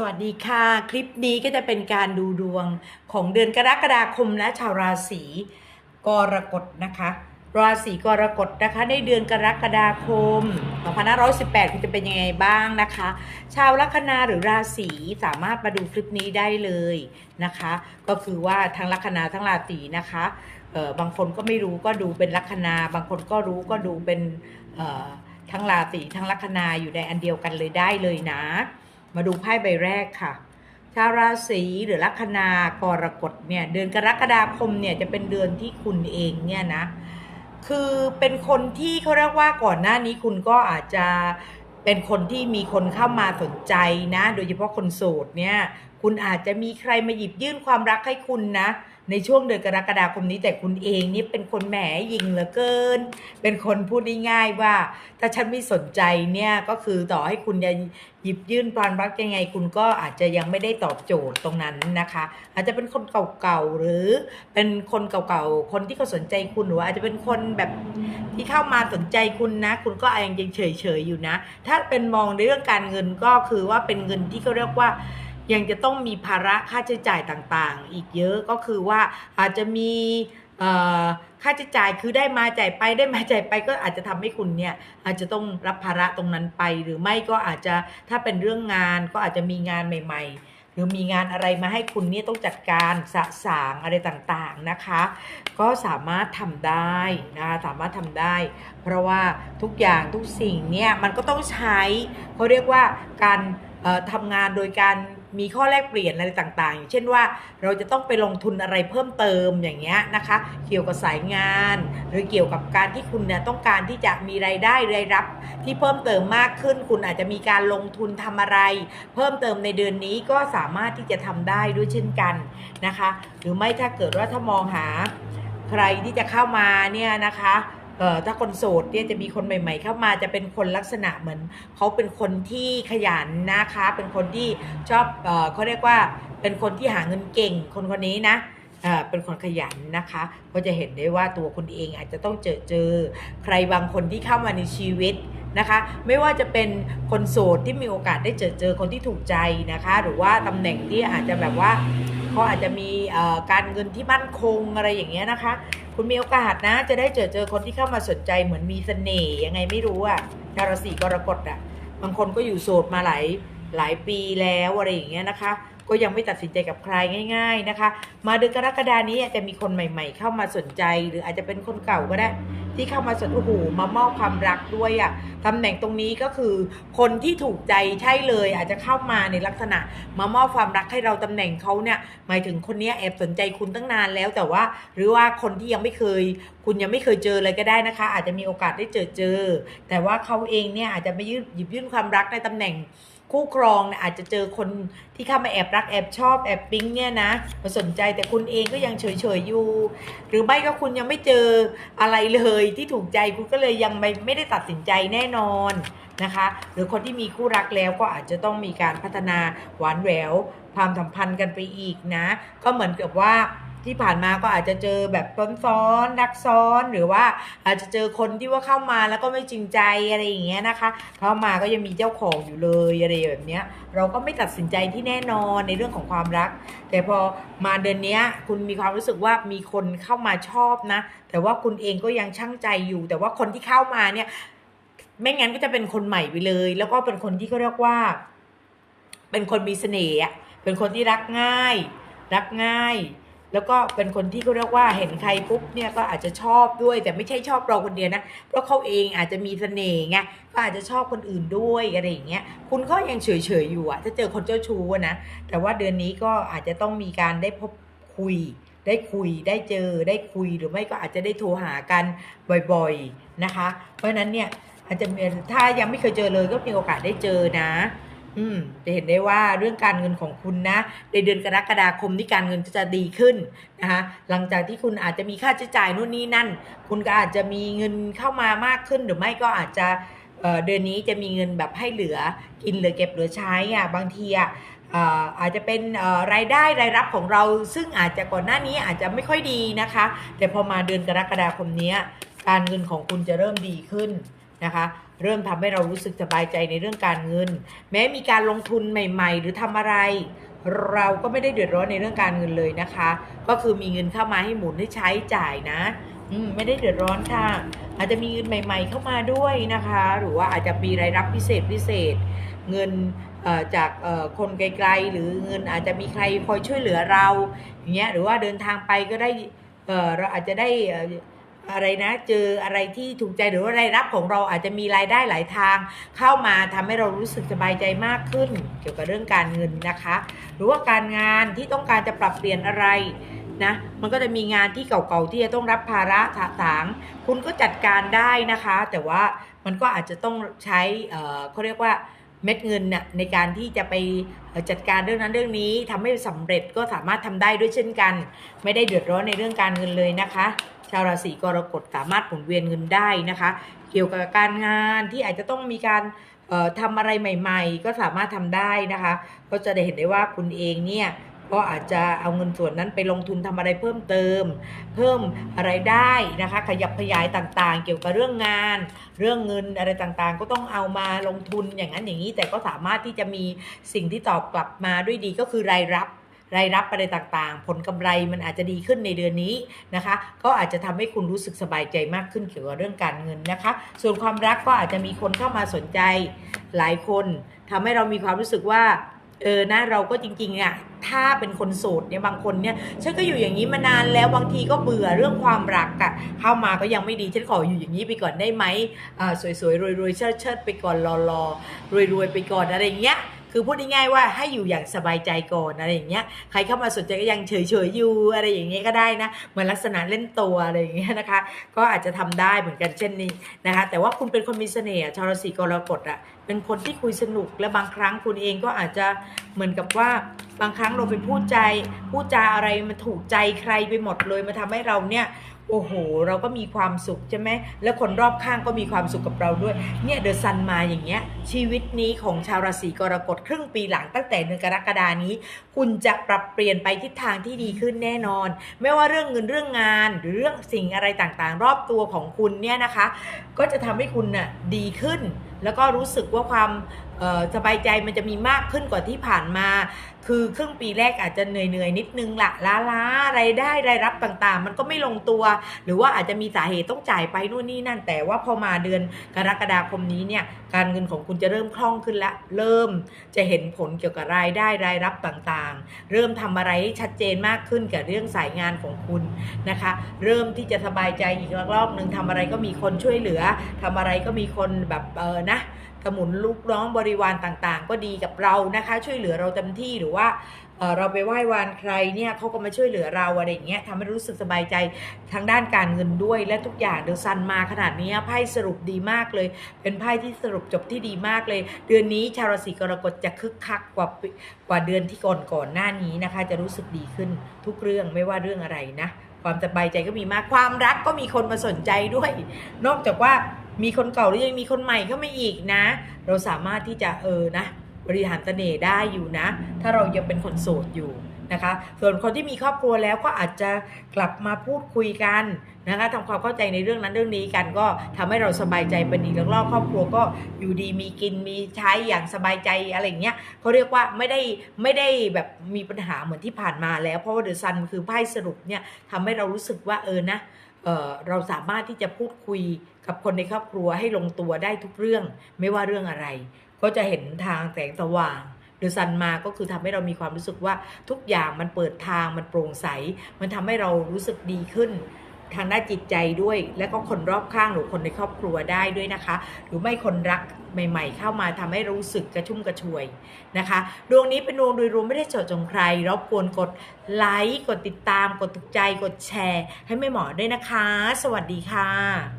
สวัสดีค่ะ คลิปนี้ก็จะเป็นการดูดวงของเดือนกรกฎาคมและชาวราศีกรกฎนะคะ ราศีกรกฎนะคะในเดือนกรกฎาคม 2518คุณจะเป็นยังไงบ้างนะคะ ชาวลัคนาหรือราศีสามารถมาดูคลิปนี้ได้เลยนะคะ ก็คือว่าทั้งลัคนาทั้งราศีนะคะเอ่อบางคนก็ไม่รู้ก็ดูเป็นลัคนา บางคนก็รู้ก็ดูเป็นเอ่อทั้งราศีทั้งลัคนาอยู่ในอันเดียวกันเลยได้เลยนะ มาดูไพ่ใบแรกค่ะ ชาวราศีหรือลัคนากรกฎเนี่ยเดือนกรกฎาคมเนี่ยจะเป็นเดือนที่คุณเองเนี่ยนะ คือเป็นคนที่เขาเรียกว่าก่อนหน้านี้คุณก็อาจจะเป็นคนที่มีคนเข้ามาสนใจนะ โดยเฉพาะคนโสดเนี่ย คุณอาจจะมีใครมาหยิบยื่นความรักให้คุณนะ ในช่วงเดือนกรกฎาคมนี้แต่คุณเองนี่เป็นคนแหมยิงเหลือเกิน เป็นคนพูดง่ายๆว่า ถ้าฉันไม่สนใจเนี่ยก็คือต่อให้คุณจะหยิบยื่นความรักยังไง คุณก็อาจจะยังไม่ได้ตอบโจทย์ตรงนั้นนะคะ อาจจะเป็นคนเก่าๆหรือเป็นคนเก่าๆคนที่เขาสนใจคุณหรืออาจจะเป็นคนแบบที่เข้ามาสนใจคุณนะ คุณก็ยังยังเฉยๆอยู่นะ ถ้าเป็นมองในเรื่องการเงินก็คือว่าเป็นเงินที่เขาเรียกว่า ยังจะต้องมีภาระค่าใช้จ่ายต่างๆ อีกเยอะก็คือว่าอาจจะมีค่าใช้จ่ายคือได้มาจ่ายไปได้มาจ่ายไปก็อาจจะทำให้คุณเนี่ยอาจจะต้องรับภาระตรงนั้นไป หรือไม่ก็อาจจะถ้าเป็นเรื่องงานก็อาจจะมีงานใหม่ ๆ หรือมีงานอะไรมาให้คุณเนี่ยต้องจัดการสะสางอะไรต่างๆนะคะ ก็สามารถทำได้นะคะสามารถทำได้ เพราะว่าทุกอย่างทุกสิ่งเนี่ยมันก็ต้องใช้เขาเรียกว่าการเอ่อทำงานโดยการ มีข้อแลกเปลี่ยนอะไรต่างๆ อย่างเช่นว่าเราจะต้องไปลงทุนอะไรเพิ่มเติมอย่างเงี้ยนะคะ เกี่ยวกับสายงาน หรือเกี่ยวกับการที่คุณเนี่ยต้องการที่จะมีรายได้รายรับ ที่เพิ่มเติมมากขึ้น คุณอาจจะมีการลงทุนทำอะไร เพิ่มเติมในเดือนนี้ก็สามารถที่จะทำได้ด้วยเช่นกันนะคะ หรือไม่ถ้าเกิดว่าถ้ามองหาใครที่จะเข้ามาเนี่ยนะคะ ถ้าคนโสดเนี่ยจะมีคนใหม่ ๆ เข้ามาจะเป็นคนลักษณะเหมือนเขาเป็นคนที่ขยันนะคะ เป็นคนที่ชอบเอ่อเขาเรียกว่าเป็นคนที่หาเงินเก่งคนคนนี้นะเอ่อเป็นคนขยันนะคะ ก็จะเห็นได้ว่าตัวคุณเองอาจจะต้องเจอเจอ ใครบางคนที่เข้ามาในชีวิตนะคะ ไม่ว่าจะเป็นคนโสดที่มีโอกาสได้เจอเจอคนที่ถูกใจนะคะ หรือว่าตำแหน่งที่อาจจะแบบว่าเขาอาจจะมีการเงินที่มั่นคงอะไรอย่างเงี้ยนะคะ คุณมีโอกาสนะ จะได้เจอเจอคนที่เข้ามาสนใจเหมือนมีเสน่ห์ยังไงไม่รู้อะชาวราศีกรกฎอะบางคนก็อยู่โสดมาหลายหลายปีแล้วอะไรอย่างเงี้ยนะคะ ก็ยังไม่ตัดสินใจกับใครง่าย ๆนะคะ มาเดือนกรกฎานี้อาจจะมีคนใหม่ ๆ เข้ามาสนใจ หรืออาจจะเป็นคนเก่าก็ได้ ที่เข้ามาสนโอ้โหมามอบความรักด้วยอะตำแหน่งตรงนี้ก็คือ คนที่ถูกใจใช่เลย อาจจะเข้ามาในลักษณะ มามอบความรักให้เราตำแหน่งเขาเนี่ยหมายถึงคนนี้แอบสนใจคุณตั้งนานแล้วแต่ว่า หรือว่าคนที่ยังไม่เคย คุณยังไม่เคยเจอเลยก็ได้นะคะ อาจจะมีโอกาสได้เจอเจอ แต่ว่าเขาเองเนี่ยอาจจะไม่ยื่นหยิบยื่นความรักในตำแหน่ง คู่ครองนี่ยอาจจะเจอคนที่เข้ามาแอบรักแอบชอบแอบปิ๊งเนี่ยนะมาสนใจแต่คุณเองก็ยังเฉยๆอยู่ หรือไม่ก็คุณยังไม่เจออะไรเลยที่ถูกใจคุณก็เลยยังไม่ไม่ได้ตัดสินใจแน่นอนนะคะ หรือคนที่มีคู่รักแล้วก็อาจจะต้องมีการพัฒนาหวานแหววความสัมพันธ์กันไปอีกนะ ก็เหมือนกับว่า ที่ผ่านมาก็อาจจะเจอแบบซ้อนๆรักซ้อนหรือว่าอาจจะเจอคนที่ว่าเข้ามาแล้วก็ไม่จริงใจอะไรอย่างเงี้ยนะคะเข้ามาก็ยังมีเจ้าของอยู่เลยอะไรแบบเนี้ยเราก็ไม่ตัดสินใจที่แน่นอนในเรื่องของความรัก แต่พอมาเดือนเนี้ยคุณมีความรู้สึกว่ามีคนเข้ามาชอบนะ แต่ว่าคุณเองก็ยังช่างใจอยู่ แต่ว่าคนที่เข้ามาเนี่ยไม่งั้นก็จะเป็นคนใหม่ไปเลย แล้วก็เป็นคนที่เขาเรียกว่า เป็นคนมีเสน่ห์เป็นคนที่รักง่าย รักง่าย แล้วก็เป็นคนที่เขาเรียกว่าเห็นใครปุ๊บเนี่ยก็อาจจะชอบด้วย แต่ไม่ใช่ชอบเราคนเดียวนะ เพราะเขาเองอาจจะมีเสน่ห์ไงก็อาจจะชอบคนอื่นด้วยอะไรอย่างเงี้ยคุณก็ยังเฉยๆอยู่อะถ้าเจอคนเจ้าชู้นะแต่ว่าเดือนนี้ก็อาจจะต้องมีการได้พบคุย ได้คุยได้เจอได้คุยหรือไม่ก็อาจจะได้โทรหากันบ่อยๆนะคะ เพราะฉะนั้นเนี่ยอาจจะมีถ้ายังไม่เคยเจอเลยก็มีโอกาสได้เจอนะ อืมจะเห็นได้ว่าเรื่องการเงินของคุณนะ ในเดือนกรกฎาคมที่การเงินจะดีขึ้นนะคะหลังจากที่คุณอาจจะมีค่าใช้จ่ายนู่นนี่นั่น คุณก็อาจจะมีเงินเข้ามามากขึ้นหรือไม่ก็อาจจะเดือนนี้จะมีเงินแบบให้เหลือกินเหลือเก็บเหลือใช้อะบางทีอะอาจจะเป็นรายได้รายรับของเรา ซึ่งอาจจะก่อนหน้านี้อาจจะไม่ค่อยดีนะคะ แต่พอมาเดือนกรกฎาคมนี้การเงินของคุณจะเริ่มดีขึ้นนะคะ เริ่มทำให้เรารู้สึกสบายใจในเรื่องการเงิน แม้มีการลงทุนใหม่ ๆ หรือทำอะไร เราก็ไม่ได้เดือดร้อนในเรื่องการเงินเลยนะคะ ก็คือมีเงินเข้ามาให้หมุนให้ใช้จ่ายนะอืมไม่ได้เดือดร้อนค่ะ อาจจะมีเงินใหม่ ๆ เข้ามาด้วยนะคะ หรือว่าอาจจะมีรายรับพิเศษพิเศษ เงินจากคนไกลๆ หรือเงินอาจจะมีใครคอยช่วยเหลือเราอย่างเงี้ยหรือว่าเดินทางไปก็ได้เราอาจจะได้ อะไรนะเจออะไรที่ถูกใจหรือว่ารายรับของเราอาจจะมีรายได้หลายทาง เข้ามาทำให้เรารู้สึกสบายใจมากขึ้น เกี่ยวกับเรื่องการเงินนะคะ หรือว่าการงานที่ต้องการจะปรับเปลี่ยนอะไรนะมันก็จะมีงานที่เก่าๆที่จะต้องรับภาระถาถางคุณก็จัดการได้นะคะ แต่ว่ามันก็อาจจะต้องใช้เเขาเรียกว่าเม็ดเงินน่ะในการที่จะไปจัดการเรื่องนั้นเรื่องนี้ทำให้สำเร็จก็สามารถทำได้ด้วยเช่นกัน ไม่ได้เดือดร้อนในเรื่องการเงินเลยนะคะ ชาวราศีกรกฎสามารถหมุนเวียนเงินได้นะคะ เกี่ยวกับการงานที่อาจจะต้องมีการเอ่อทำอะไรใหม่ ๆ ก็สามารถทำได้นะคะ ก็จะได้เห็นได้ว่าคุณเองเนี่ยก็อาจจะเอาเงินส่วนนั้นไปลงทุนทำอะไรเพิ่มเติม เพิ่มอะไรได้นะคะ ขยับขยายต่างๆ เกี่ยวกับเรื่องงาน เรื่องเงินอะไรต่างๆ ก็ต้องเอามาลงทุนอย่างนั้นอย่างนี้ แต่ก็สามารถที่จะมีสิ่งที่ตอบกลับมาด้วยดีก็คือรายรับ รายรับอะไรต่างๆ ผลกำไรมันอาจจะดีขึ้นในเดือนนี้นะคะ ก็อาจจะทำให้คุณรู้สึกสบายใจมากขึ้นเกี่ยวกับเรื่องการเงินนะคะ ส่วนความรักก็อาจจะมีคนเข้ามาสนใจหลายคนทำให้เรามีความรู้สึกว่าเออนะเราก็จริงๆอะถ้าเป็นคนโสดเนี่ยบางคนเนี่ยฉันก็อยู่อย่างนี้มานานแล้วบางทีก็เบื่อเรื่องความรักอะเข้ามาก็ยังไม่ดีฉันขออยู่อย่างนี้ไปก่อนได้ไหมอ่าสวยๆรวยๆเชิดๆไปก่อนรอๆรวยๆไปก่อนอะไรอย่างเงี้ย คือพูดง่ายๆว่าให้อยู่อย่างสบายใจก่อนอะไรอย่างเงี้ยใครเข้ามาสนใจก็ยังเฉยๆอยู่อะไรอย่างเงี้ยก็ได้นะเหมือนลักษณะเล่นตัวอะไรอย่างเงี้ยนะคะ ก็อาจจะทำได้เหมือนกันเช่นนี้นะคะ แต่ว่าคุณเป็นคนมีเสน่ห์อะชาวราศีกรกฎอะเป็นคนที่คุยสนุกและบางครั้งคุณเองก็อาจจะเหมือนกับว่าบางครั้งเราไปพูดใจพูดจาอะไรมันถูกใจใครไปหมดเลยมาทำให้เราเนี่ย โอ้โห เราก็มีความสุขใช่ไหมแล้วคนรอบข้างก็มีความสุขกับเราด้วย เนี่ยเดอะซันมาอย่างเงี้ย ชีวิตนี้ของชาวราศีกรกฎครึ่งปีหลังตั้งแต่เดือนกรกฎานี้ คุณจะปรับเปลี่ยนไปทิศทางที่ดีขึ้นแน่นอน ไม่ว่าเรื่องเงินเรื่องงานหรือเรื่องสิ่งอะไรต่างๆ รอบตัวของคุณเนี่ยนะคะ ก็จะทำให้คุณน่ะดีขึ้น แล้วก็รู้สึกว่าความ สบายใจมันจะมีมากขึ้นกว่าที่ผ่านมา คือครึ่งปีแรกอาจจะเหนื่อยๆนิดนึงละล้าล้าๆรายได้รายรับต่างๆ มันก็ไม่ลงตัว หรือว่าอาจจะมีสาเหตุต้องจ่ายไปนู่นนี่นั่น แต่ว่าพอมาเดือนกรกฎาคมนี้เนี่ยการเงินของคุณจะเริ่มคล่องขึ้นละเริ่มจะเห็นผลเกี่ยวกับรายได้รายรับต่างๆ เริ่มทำอะไรชัดเจนมากขึ้นกับเรื่องสายงานของคุณนะคะ เริ่มที่จะสบายใจอีกรอบหนึ่งทำอะไรก็มีคนช่วยเหลือทำอะไรก็มีคนแบบเออนะ สมุนลูกน้องบริวารต่างๆ ก็ดีกับเรานะคะ ช่วยเหลือเราเต็มที่หรือว่าเราไปไหว้วานใครเนี่ยเขาก็มาช่วยเหลือเราอะไรอย่างเงี้ยทำให้รู้สึกสบายใจทางด้านการเงินด้วยและทุกอย่างเดอซันมาขนาดนี้ไพ่สรุปดีมากเลย เป็นไพ่ที่สรุปจบที่ดีมากเลย เดือนนี้ชาวราศีกรกฎจะคึกคักกว่ากว่าเดือนที่ก่อนก่อนหน้านี้นะคะ จะรู้สึกดีขึ้นทุกเรื่องไม่ว่าเรื่องอะไรนะ ความสบายใจก็มีมากความรักก็มีคนมาสนใจด้วย นอกจากว่า มีคนเก่าแล้วยังมีคนใหม่เข้ามาอีกนะ เราสามารถที่จะเออนะ บริหารเสน่ห์ได้อยู่นะ ถ้าเรายังเป็นคนโสดอยู่นะคะ ส่วนคนที่มีครอบครัวแล้วก็อาจจะกลับมาพูดคุยกันนะคะทำความเข้าใจในเรื่องนั้นเรื่องนี้กันก็ทำให้เราสบายใจเป็นอีกรอบครอบครัวก็อยู่ดีมีกินมีใช้อย่างสบายใจอะไรเงี้ยเขาเรียกว่าไม่ได้ไม่ได้แบบมีปัญหาเหมือนที่ผ่านมาแล้ว เพราะว่าเดอะซันคือไพ่สรุปเนี่ยทำให้เรารู้สึกว่าเออนะ เเราสามารถที่จะพูดคุยกับคนในครอบครัวให้ลงตัวได้ทุกเรื่อง ไม่ว่าเรื่องอะไร ก็จะเห็นทางแสงสว่างหรือซันมาก็คือทำให้เรามีความรู้สึกว่าทุกอย่างมันเปิดทางมันโปร่งใส มันทำให้เรารู้สึกดีขึ้น ทางด้านจิตใจด้วย และก็คนรอบข้างหรือคนในครอบครัวได้ด้วยนะคะ หรือไม่คนรักใหม่ ๆ เข้ามาทำให้รู้สึกกระชุ่มกระชวยนะคะ ดวงนี้เป็นดวงโดยรวมไม่ได้เจาะจงใครรบกวนกดไลค์กดติดตาม กดถูกใจกดแชร์ ให้แม่หมอด้วยนะคะ สวัสดีค่ะ